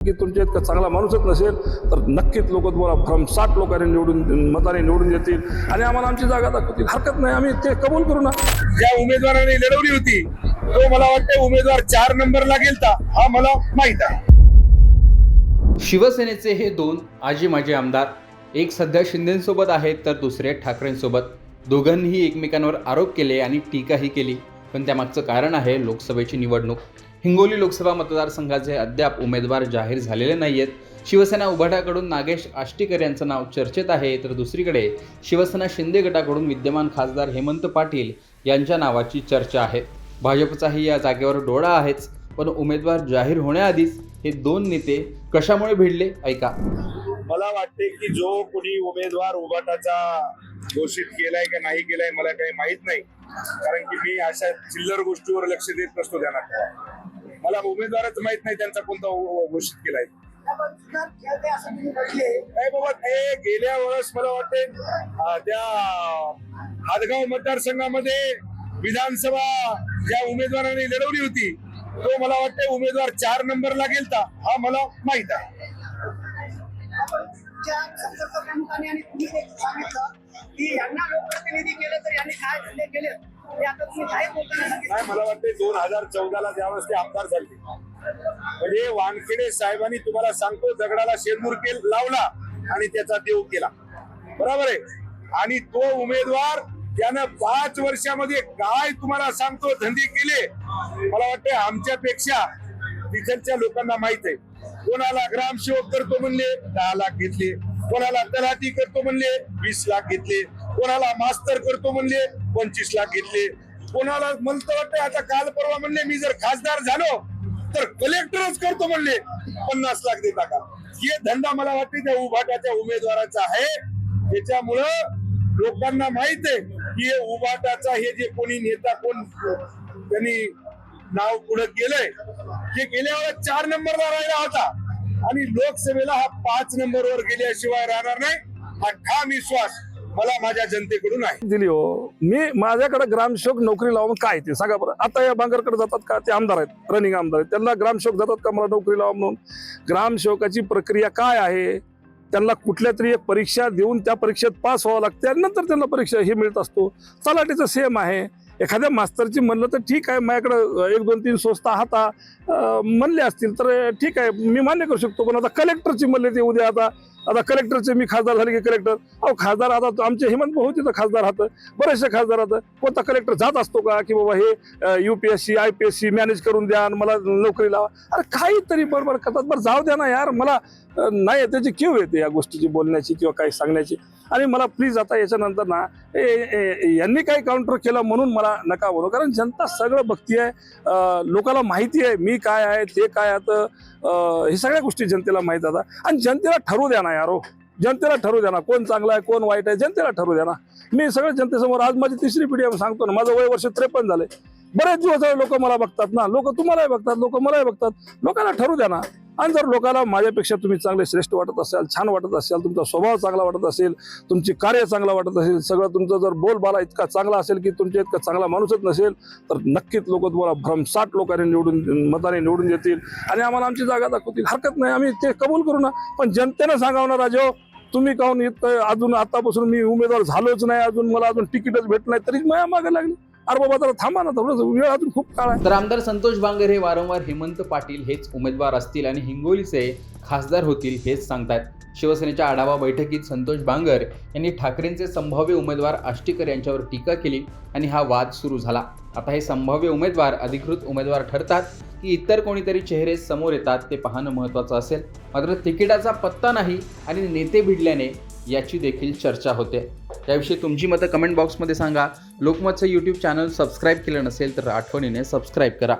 की तुमच्या इतका चांगला माणूसच नसेल तर नक्कीच लोक तुम्हाला भ्रमसाठ लोकांनी निवडून मताने निवडून देतील. आणि आम्हाला आमची जागा दाखवतील. हरकत नाही आम्ही ते कबूल करू ना. ज्या उमेदवाराने लढवली होती तो मला वाटतं उमेदवार चार नंबरला गेलता हा मला माहीत आहे. शिवसेनेचे हे दोन आजी माजी आमदार एक सध्या शिंदेसोबत आहेत तर दुसरे ठाकरेंसोबत. दोघांनीही एकमेकांवर आरोप केले आणि टीकाही केली. पण त्यामागचं कारण आहे लोकसभेची निवडणूक. हिंगोली लोकसभा मतदारसंघाचे अद्याप उमेदवार जाहीर झालेले नाहीयेत. शिवसेना उभाटाकडून नागेश आष्टीकर यांचं नाव चर्चेत आहे तर दुसरीकडे शिवसेना शिंदे गटाकडून विद्यमान खासदार हेमंत पाटील यांच्या नावाची चर्चा आहे. भाजपचाही या जागेवर डोळा आहेच पण उमेदवार जाहीर होण्याआधीच हे दोन नेते कशामुळे भिडले? ऐका. मला वाटते की जो कोणी उमेदवार उभाटाचा घोषित केलाय का नाही केलाय मला काही माहीत नाही. कारण की मी अशा चिल्लर गोष्टीवर लक्ष देत नसतो ध्यानात मला उमेदवारच माहीत नाही त्यांचा कोणता घोषित केलाय. नाही बाबा ते गेल्या वेळेस मला वाटते त्या हादगाव मतदारसंघामध्ये विधानसभा ज्या उमेदवाराने लढवली होती तो मला वाटतं उमेदवार चार नंबर लागेल का हा मला माहीत आहे. की यांना लोकप्रतिनिधी केलं तर यांनी काय धंदे केले? हे आता तुम्ही बोलताना नाही मला वाटते दोन हजार चौदाला ज्यावेळेस ते आमदार झाले. म्हणजे वानखेडे साहेबांनी तुम्हाला सांगतो दगडाला शेंदूर केल लावला आणि त्याचा देव केला. बरोबर आहे? आणि तो उमेदवार त्यानं पाच वर्षामध्ये काय तुम्हाला सांगतो धंदे केले? मला वाटते आमच्यापेक्षा तिथलच्या लोकांना माहीत आहे. कोणाला ग्रामसेवक करतो म्हणले दहा लाख घेतले. कोणाला तलाठी करतो म्हणले वीस लाख घेतले. कोणाला मास्तर करतो म्हणले पंचवीस लाख घेतले. कोणाला मला वाटतं आता काल परवा म्हणले मी जर खासदार झालो तर कलेक्टरच करतो म्हणले पन्नास लाख देता का? हे धंदा मला वाटते त्या उभाटाच्या उमेदवाराचा आहे. त्याच्यामुळं लोकांना माहीत आहे की हे उभाटाचा हे जे कोणी नेता कोण त्यांनी नाव पुढे गेलंय हे गेल्या वेळेस चार नंबरला राहिला होता. आणि लोकसभेला हा पाच नंबरवर गेल्याशिवाय राहणार नाही. हा ठाम विश्वास मला माझ्या जनतेकडून आहे. दिली हो. मी माझ्याकडे ग्रामसेवक नोकरी लावून काय ते सांगा बरं. आता या बांगरकडे जातात का? ते आमदार आहेत रनिंग आमदार आहेत. त्यांना ग्रामसेवक जातात का मला नोकरी लावा म्हणून? ग्रामसेवकाची प्रक्रिया काय आहे? त्यांना कुठल्या तरी एक परीक्षा देऊन त्या परीक्षेत पास व्हावं लागते आणि नंतर त्यांना परीक्षा हे मिळत असतो. तलाठीचं सेम आहे. एखाद्या मास्तरची म्हणलं तर ठीक आहे माझ्याकडं एक दोन तीन संस्था हाता म्हणले असतील तर ठीक आहे मी मान्य करू शकतो पण आता कलेक्टरची म्हणले ते उद्या आता आता कलेक्टरचे मी खासदार झाले की कलेक्टर. अहो खासदार आता तो आमचे हेमंत भाऊ तिथं खासदार राहतं. बरेचसे खासदार राहतं. कोणता कलेक्टर जात असतो का? की बाबा हे U P S C I P S C manage करून द्या आणि मला नोकरी लावा. अरे काहीतरी बरोबर करतात. बरं जाऊ द्या ना यार. मला नाही त्याची क्यू येते या गोष्टीची बोलण्याची किंवा काही सांगण्याची. आणि मला प्लीज आता याच्यानंतर ना ए, ए, यांनी काही काउंटर केलं म्हणून मला नका बोलू. कारण जनता सगळं बघती आहे. लोकाला लोकांना माहिती आहे मी काय आहे ते काय आता हे सगळ्या गोष्टी जनतेला माहीत आता आणि जनतेला ठरवू द्या ना यारो. जनतेला ठरवू द्या ना. कोण चांगला आहे कोण वाईट आहे जनतेला ठरू द्या ना. मी सगळं जनतेसमोर आज माझी तिसरी पिढी सांगतो ना. माझं वय वर्ष त्रेपन्न झाले बरेच दिवस लोक मला बघतात ना. लोक तुम्हालाही बघतात लोक मलाही बघतात. लोकांना ठरू द्या ना. आणि जर लोकांना माझ्यापेक्षा तुम्ही चांगले श्रेष्ठ वाटत असाल छान वाटत असाल तुमचा स्वभाव चांगला वाटत असेल तुमची कार्य चांगलं वाटत असेल सगळं तुमचा जर बोलबाला इतका चांगला असेल की तुमच्या इतका चांगला माणूसच नसेल तर नक्कीच लोक तुम्हाला भ्रमसाठ लोकांनी निवडून मताने निवडून देतील. आणि आम्हाला आमची जागा दाखवतील. हरकत नाही. आम्ही ते कबूल करू ना. पण जनतेनं सांगावं ना राजो हो, तुम्ही काहून इथं अजून आतापासून मी उमेदवार झालोच नाही. अजून मला अजून तिकीटच भेट नाही. तरी माया मागे लागली. अरे बाबा जरा थांबा ना थोडस वेळ अजून खूप काळ आहे. तर आमदार संतोष बांगर हे वारंवार हेमंत पाटील हेच उमेदवार असतील आणि हिंगोलीचे खासदार होतील हेच सांगतायत. शिवसेनेच्या आढावा बैठकीत संतोष बांगर यांनी ठाकरेंचे संभाव्य उमेदवार आष्टीकर यांच्यावर टीका केली आणि हा वाद सुरू झाला. आता हे संभाव्य उमेदवार अधिकृत उमेदवार ठरतात की इतर कोणीतरी चेहरे समोर येतात ते पाहणं महत्त्वाचं असेल. मात्र तिकिटाचा पत्ता नाही आणि नेते भिडल्याने याची देखील चर्चा होते. त्याविषयी तुमची मतं कमेंट बॉक्समध्ये सांगा. लोकमतचं यूट्यूब चॅनल सबस्क्राईब केलं नसेल तर आठवणीने सबस्क्राईब करा.